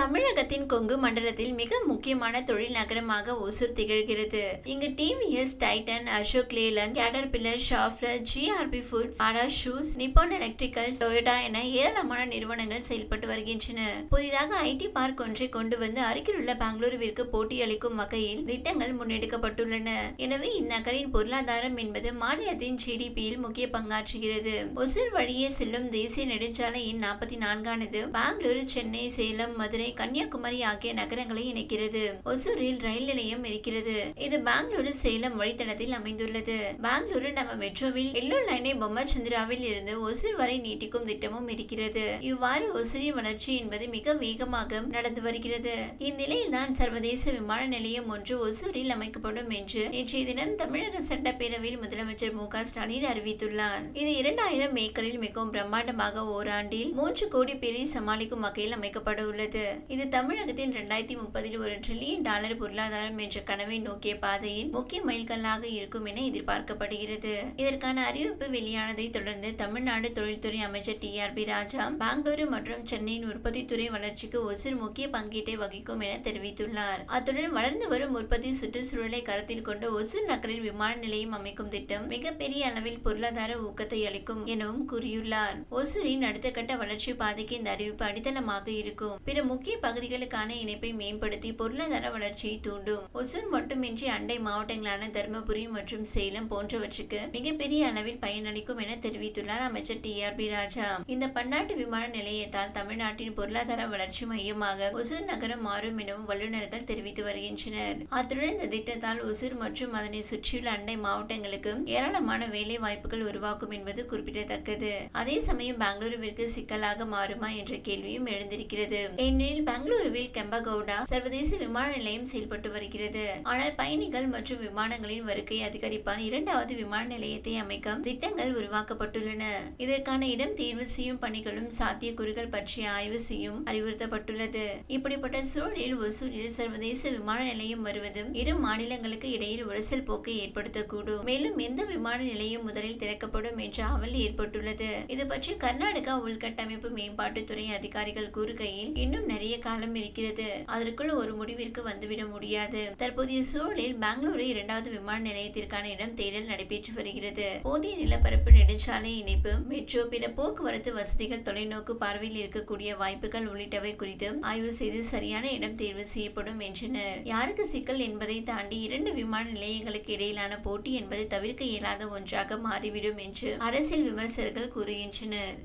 தமிழகத்தின் கொங்கு மண்டலத்தில் மிக முக்கியமான தொழில் நகரமாக ஒசூர் திகழ்கிறது. இங்கு TVS Titan Ashok Leyland Caterpillar Schaeffler GRB Foods Aura Shoes Nippon Electrical Toyota என ஏராளமான நிறுவனங்கள் செயல்பட்டு வருகின்றன. புதிதாக ஐடி பார்க் ஒன்றை கொண்டு வந்து அருகிலுள்ள பெங்களூருவிற்கு போட்டியளிக்கும் வகையில் திட்டங்கள் முன்னெடுக்கப்பட்டுள்ளன. எனவே இந்நகரின் பொருளாதாரம் என்பது மாநிலத்தின் ஜிடிபியில் முக்கிய பங்காற்றுகிறது. ஒசூர் வழியே செல்லும் தேசிய நெடுஞ்சாலையின் நாற்பத்தி நான்கானது பெங்களூரு சென்னை சேலம் மதுரை கன்னியாகுமரி ஆகிய நகரங்களை இணைக்கிறது. ஒசூரில் ரயில் நிலையம் இருக்கிறது. இது பெங்களூரு சேலம் வழித்தடத்தில் அமைந்துள்ளது. பெங்களூரு நம்ம மெட்ரோவில் எல்லோ லைனை பொம்மச்சந்திராவில் இருந்து ஒசூர் வரை நீட்டிக்கும் திட்டமும் இருக்கிறது. இவ்வாறு ஒசூரின் வளர்ச்சி என்பது மிக வேகமாக நடந்து வருகிறது. இந்நிலையில் தான் சர்வதேச விமான நிலையம் ஒன்று ஒசூரில் அமைக்கப்படும் என்று நேற்றைய தினம் தமிழக சட்டப்பேரவையில் முதலமைச்சர் மு க ஸ்டாலின் அறிவித்துள்ளார். இது இரண்டாயிரம் ஏக்கரில் மிகவும் பிரம்மாண்டமாக ஓராண்டில் மூன்று கோடி பேரை சமாளிக்கும் வகையில் அமைக்கப்பட உள்ளது இது தமிழகத்தின் இரண்டாயிரத்தி முப்பதில் ஒரு ட்ரில்லியன் டாலர் பொருளாதாரம் என்ற கனவை நோக்கிய பாதையில் முக்கிய மைல்கல்லாக இருக்கும் என எதிர்பார்க்கப்படுகிறது. இதற்கான அறிவிப்பு வெளியானதை தொடர்ந்து தமிழ்நாடு தொழில்துறை அமைச்சர் T R B Raja Bengaluru மற்றும் சென்னையின் உற்பத்தித்துறை வளர்ச்சிக்கு ஒசூர் முக்கிய பங்கீட்டை வகிக்கும் என தெரிவித்துள்ளார். அத்துடன் வளர்ந்து வரும் உற்பத்தி சுற்றுச்சூழலை கருத்தில் கொண்டு ஒசூர் நகரில் விமான நிலையம் அமைக்கும் திட்டம் மிகப்பெரிய அளவில் பொருளாதார ஊக்கத்தை அளிக்கும் எனவும் கூறியுள்ளார். ஒசூரின் அடுத்த கட்ட வளர்ச்சி பாதைக்கு இந்த அறிவிப்பு அடித்தளமாக இருக்கும். பிற முக்கிய பகுதிகளுக்கான இணைப்பை மேம்படுத்தி பொருளாதார வளர்ச்சியை தூண்டும். ஒசூர் மட்டுமின்றி அண்டை மாவட்டங்களான தருமபுரி மற்றும் சேலம் போன்றவற்றுக்கு மிகப்பெரிய அளவில் பயனளிக்கும் என தெரிவித்துள்ளார் அமைச்சர் டி ஆர் பி ராஜா. இந்த பன்னாட்டு விமான நிலையத்தால் தமிழ்நாட்டின் பொருளாதார வளர்ச்சி மையமாக ஒசூர் நகரம் மாறும் எனவும் வல்லுநர்கள் தெரிவித்து வருகின்றனர். அத்துடன் இந்த திட்டத்தால் ஒசூர் மற்றும் அதனை சுற்றியுள்ள அண்டை மாவட்டங்களுக்கு ஏராளமான வேலை வாய்ப்புகள் உருவாக்கும் என்பது குறிப்பிடத்தக்கது. அதே சமயம் பெங்களூருவிற்கு சிக்கலாக மாறுமா என்ற கேள்வியும் எழுந்திருக்கிறது. ஏனெனில் பெங்களூருவில் கெம்பகவுடா சர்வதேச விமான நிலையம் செயல்பட்டு வருகிறது. ஆனால் பயணிகள் மற்றும் விமானங்களின் வருகை அதிகரிப்பால் இரண்டாவது விமான நிலையத்தை அமைக்க திட்டங்கள் உருவாக்கப்பட்டுள்ளன. இதற்கான இடம் தேர்வு செய்யும் பணிகளும் சாத்தியக்கூறுகள் பற்றி ஆய்வு செய்யும் அறிவுறுத்தப்பட்டுள்ளது. இப்படிப்பட்ட சூழலில் ஒசூரில் சர்வதேச விமான நிலையம் வருவதும் இரு மாநிலங்களுக்கு இடையில் உரசல் போக்கை ஏற்படுத்தக்கூடும். மேலும் எந்த விமான நிலையம் முதலில் திறக்கப்படும் என்ற அவல் ஏற்பட்டுள்ளது. இது பற்றி கர்நாடகா உள்கட்டமைப்பு மேம்பாட்டுத்துறை அதிகாரிகள் கூறுகையில் இன்னும் நிறைய காலம் இருக்கிறது. அதற்குள் ஒரு முடிவிற்கு வந்துவிட முடியாது. தற்போதைய சூழலில் பெங்களூரு இரண்டாவது விமான நிலையத்திற்கான இடம் தேடல் நடைபெற்று வருகிறது. போதிய நிலப்பரப்பு நெடுஞ்சாலை இணைப்பு மெட்ரோ பிற போக்குவரத்து வசதிகள் தொலைநோக்கு பார்வையில் இருக்கக்கூடிய வாய்ப்புகள் உள்ளிட்டவை குறித்து ஆய்வு செய்து சரியான இடம் தேர்வு செய்யப்படும் என்றனர். யாருக்கு சிக்கல் என்பதை தாண்டி இரண்டு விமான நிலையங்களுக்கு இடையிலான போட்டி என்பது தவிர்க்க இயலாத ஒன்றாக மாறிவிடும் என்று அரசியல் விமர்சகர்கள் கூறுகின்றனர்.